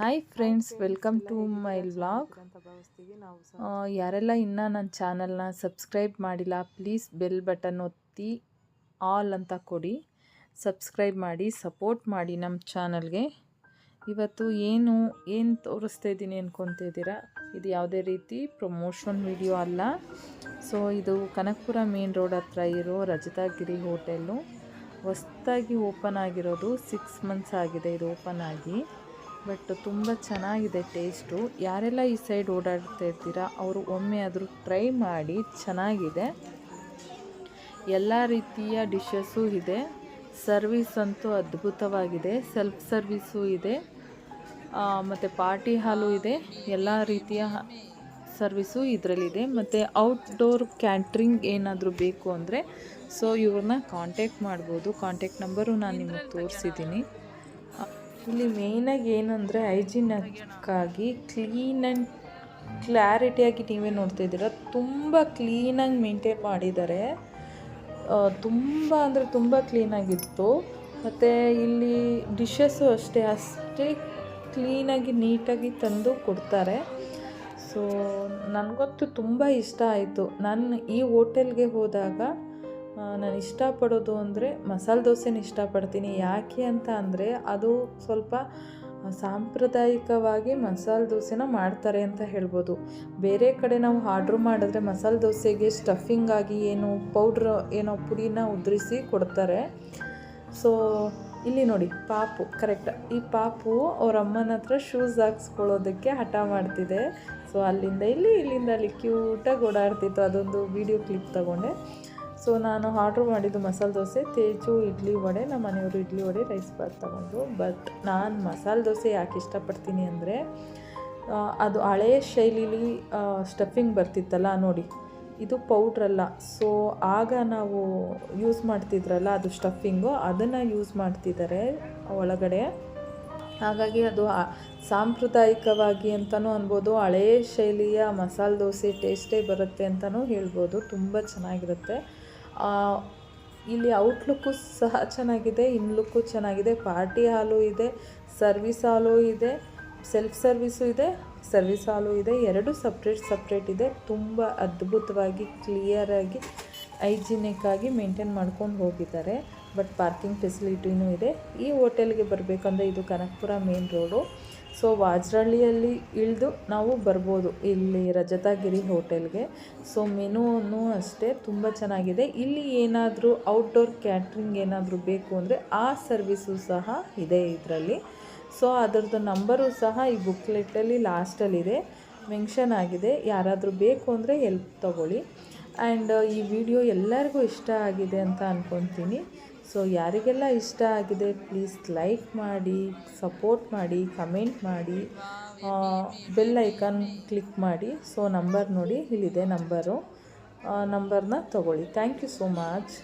Hi friends welcome to my vlog ಯಾರೆಲ್ಲ ಇನ್ನೂ ನನ್ನ ಚಾನಲ್ನ ಸಬ್ಸ್ಕ್ರೈಬ್ ಮಾಡಿಲ್ಲ ಪ್ಲೀಸ್ ಬೆಲ್ ಬಟನ್ ಒತ್ತಿ ಆಲ್ ಅಂತ ಕೊಡಿ. ಸಬ್ಸ್ಕ್ರೈಬ್ ಮಾಡಿ ಸಪೋರ್ಟ್ ಮಾಡಿ ನಮ್ಮ ಚಾನಲ್ಗೆ ಇವತ್ತು ಏನು ಏನು ತೋರಿಸ್ತಾ ಇದ್ದೀನಿ ಅಂದ್ಕೊತಿದ್ದೀರಾ ಇದು ಯಾವುದೇ ರೀತಿ ಪ್ರಮೋಷನ್ ವಿಡಿಯೋ ಅಲ್ಲ. ಸೊ ಇದು ಕನಕಪುರ ಮೇನ್ ರೋಡ್ ಹತ್ರ ಇರೋ ರಜತಾಗಿರಿ ಹೋಟೆಲ್ಲು ಹೊಸ್ದಾಗಿ ಓಪನ್ ಆಗಿರೋದು ಸಿಕ್ಸ್ ಮಂತ್ಸ್ ಆಗಿದೆ ಇದು ಓಪನ್ ಆಗಿ. ಬಟ್ ತುಂಬ ಚೆನ್ನಾಗಿದೆ ಟೇಸ್ಟು. ಯಾರೆಲ್ಲ ಈ ಸೈಡ್ ಓಡಾಡ್ತಾ ಇರ್ತೀರಾ, ಅವರು ಒಮ್ಮೆ ಆದರೂ ಟ್ರೈ ಮಾಡಿ, ಚೆನ್ನಾಗಿದೆ. ಎಲ್ಲ ರೀತಿಯ ಡಿಶಸ್ಸು ಇದೆ. ಸರ್ವಿಸ್ ಅಂತೂ ಅದ್ಭುತವಾಗಿದೆ. ಸೆಲ್ಫ್ ಸರ್ವಿಸು ಇದೆ. ಮತ್ತು ಪಾರ್ಟಿ ಹಾಲು ಇದೆ. ಎಲ್ಲ ರೀತಿಯ ಸರ್ವಿಸು ಇದರಲ್ಲಿದೆ. ಮತ್ತು ಔಟ್ಡೋರ್ ಕ್ಯಾಂಟ್ರಿಂಗ್ ಏನಾದರೂ ಬೇಕು ಅಂದರೆ, ಸೊ ಇವ್ರನ್ನ ಕಾಂಟ್ಯಾಕ್ಟ್ ಮಾಡ್ಬೋದು. ಕಾಂಟ್ಯಾಕ್ಟ್ ನಂಬರು ನಾನು ನಿಮಗೆ ತೋರಿಸಿದ್ದೀನಿ. ಇಲ್ಲಿ ಮೇಯ್ನಾಗಿ ಏನಂದರೆ ಹೈಜಿನಕ್ಕಾಗಿ ಕ್ಲೀನ್ ಆ್ಯಂಡ್ ಕ್ಲಾರಿಟಿಯಾಗಿ ನೀವೇ ನೋಡ್ತಾ ಇದ್ದೀರ. ತುಂಬ ಕ್ಲೀನಾಗಿ ಮೇಂಟೈನ್ ಮಾಡಿದ್ದಾರೆ. ತುಂಬ ಅಂದರೆ ತುಂಬ ಕ್ಲೀನಾಗಿತ್ತು ಮತ್ತು ಇಲ್ಲಿ ಡಿಶಸ್ಸು ಅಷ್ಟೇ ಅಷ್ಟೇ ಕ್ಲೀನಾಗಿ ನೀಟಾಗಿ ತಂದು ಕೊಡ್ತಾರೆ. ಸೊ ನನಗಂತೂ ತುಂಬ ಇಷ್ಟ ಆಯಿತು. ನಾನು ಈ ಹೋಟೆಲ್ಗೆ ಹೋದಾಗ ನಾನು ಇಷ್ಟಪಡೋದು ಅಂದರೆ ಮಸಾಲೆ ದೋಸೆನ ಇಷ್ಟಪಡ್ತೀನಿ. ಯಾಕೆ ಅಂತ ಅಂದರೆ ಅದು ಸ್ವಲ್ಪ ಸಾಂಪ್ರದಾಯಿಕವಾಗಿ ಮಸಾಲೆ ದೋಸೆನ ಮಾಡ್ತಾರೆ ಅಂತ ಹೇಳ್ಬೋದು. ಬೇರೆ ಕಡೆ ನಾವು ಆರ್ಡ್ರ್ ಮಾಡಿದ್ರೆ ಮಸಾಲೆ ದೋಸೆಗೆ ಸ್ಟಫಿಂಗ್ ಆಗಿ ಏನು ಪೌಡ್ರ್ ಏನೋ ಪುಡಿನ ಉದುರಿಸಿ ಕೊಡ್ತಾರೆ. ಸೊ ಇಲ್ಲಿ ನೋಡಿ, ಪಾಪು ಕರೆಕ್ಟ್ ಈ ಪಾಪು ಅವ್ರ ಅಮ್ಮನ ಹತ್ರ ಶೂಸ್ ಹಾಕ್ಸ್ಕೊಳ್ಳೋದಕ್ಕೆ ಹಠ ಮಾಡ್ತಿದೆ. ಸೊ ಅಲ್ಲಿಂದ ಇಲ್ಲಿ, ಇಲ್ಲಿಂದ ಅಲ್ಲಿ ಕ್ಯೂಟಾಗಿ ಓಡಾಡ್ತಿತ್ತು. ಅದೊಂದು ವಿಡಿಯೋ ಕ್ಲಿಪ್ ತಗೊಂಡೆ. ಸೊ ನಾನು ಆರ್ಡ್ರ್ ಮಾಡಿದ್ದು ಮಸಾಲೆ ದೋಸೆ, ತೇಜು, ಇಡ್ಲಿ ವಡೆ, ನಮ್ಮ ಮನೆಯವರು ಇಡ್ಲಿ ವಡೆ, ರೈಸ್ ಬಾತ್ ತಗೊಂಡು. ಬಟ್ ನಾನು ಮಸಾಲೆ ದೋಸೆ ಯಾಕೆ ಇಷ್ಟಪಡ್ತೀನಿ ಅಂದರೆ ಅದು ಹಳೆಯ ಶೈಲಿಲಿ ಸ್ಟಫಿಂಗ್ ಬರ್ತಿತ್ತಲ್ಲ ನೋಡಿ, ಇದು ಪೌಡ್ರಲ್ಲ ಸೊ ಆಗ ನಾವು ಯೂಸ್ ಮಾಡ್ತಿದ್ರಲ್ಲ ಅದು ಸ್ಟಫಿಂಗು ಅದನ್ನು ಯೂಸ್ ಮಾಡ್ತಿದ್ದಾರೆ ಒಳಗಡೆ. ಹಾಗಾಗಿ ಅದು ಸಾಂಪ್ರದಾಯಿಕವಾಗಿ ಅಂತಲೂ ಅನ್ಬೋದು ಹಳೆಯ ಶೈಲಿಯ ಮಸಾಲೆ ದೋಸೆ ಟೇಸ್ಟೇ ಬರುತ್ತೆ ಅಂತಲೂ ಹೇಳ್ಬೋದು. ತುಂಬ ಚೆನ್ನಾಗಿರುತ್ತೆ. ಇಲ್ಲಿ ಔಟ್ಲುಕ್ಕು ಸಹ ಚೆನ್ನಾಗಿದೆ ಇನ್ಲುಕ್ಕು ಚೆನ್ನಾಗಿದೆ, ಪಾರ್ಟಿ ಹಾಲು ಇದೆ, ಸರ್ವಿಸ್ ಹಾಲು ಇದೆ, ಸೆಲ್ಫ್ ಸರ್ವಿಸು ಇದೆ, ಸರ್ವಿಸ್ ಹಾಲು ಇದೆ, ಎರಡು ಸಪ್ರೇಟ್ ಸಪ್ರೇಟ್ ಇದೆ, ತುಂಬ ಅದ್ಭುತವಾಗಿ ಕ್ಲಿಯರಾಗಿ ಹೈಜಿನಿಕ್ಕಾಗಿ ಮೇಂಟೈನ್ ಮಾಡ್ಕೊಂಡು ಹೋಗಿದ್ದಾರೆ. ಬಟ್ ಪಾರ್ಕಿಂಗ್ ಫೆಸಿಲಿಟಿನೂ ಇದೆ. ಈ ಹೋಟೆಲ್ಗೆ ಬರಬೇಕಂದ್ರೆ ಇದು ಕನಕಪುರ ಮೇನ್ ರೋಡು. ಸೊ ವಾಜ್ರಳ್ಳಿಯಲ್ಲಿ ಇಳಿದು ನಾವು ಬರ್ಬೋದು ಇಲ್ಲಿ ರಜತಾಗಿರಿ ಹೋಟೆಲ್ಗೆ. ಸೊ ಮೆನುವನ್ನು ಅಷ್ಟೇ ತುಂಬ ಚೆನ್ನಾಗಿದೆ. ಇಲ್ಲಿ ಏನಾದರೂ ಔಟ್ಡೋರ್ ಕ್ಯಾಟ್ರಿಂಗ್ ಏನಾದರೂ ಬೇಕು ಅಂದರೆ ಆ ಸರ್ವಿಸು ಸಹ ಇದೆ ಇದರಲ್ಲಿ. ಸೊ ಅದರದ್ದು ನಂಬರು ಸಹ ಈ ಬುಕ್ಲೆಟಲ್ಲಿ ಲಾಸ್ಟಲ್ಲಿದೆ. ಮೆನ್ಷನ್ ಆಗಿದೆ. ಯಾರಾದರೂ ಬೇಕು ಅಂದರೆ ಹೆಲ್ಪ್ ತೊಗೊಳ್ಳಿ. ಆ್ಯಂಡ್ ಈ ವಿಡಿಯೋ ಎಲ್ಲರಿಗೂ ಇಷ್ಟ ಆಗಿದೆ ಅಂತ ಅಂದ್ಕೊತೀನಿ ಸೊ ಯಾರಿಗೆಲ್ಲ ಇಷ್ಟ ಆಗಿದೆ ಪ್ಲೀಸ್ ಲೈಕ್ ಮಾಡಿ ಸಪೋರ್ಟ್ ಮಾಡಿ ಕಮೆಂಟ್ ಮಾಡಿ ಬೆಲ್ ಐಕಾನ್ ಕ್ಲಿಕ್ ಮಾಡಿ. ಸೊ ನಂಬರ್ ನೋಡಿ, ಇಲ್ಲಿದೆ ನಂಬರು ನಂಬರ್ನ ತಗೊಳ್ಳಿ. Thank you so much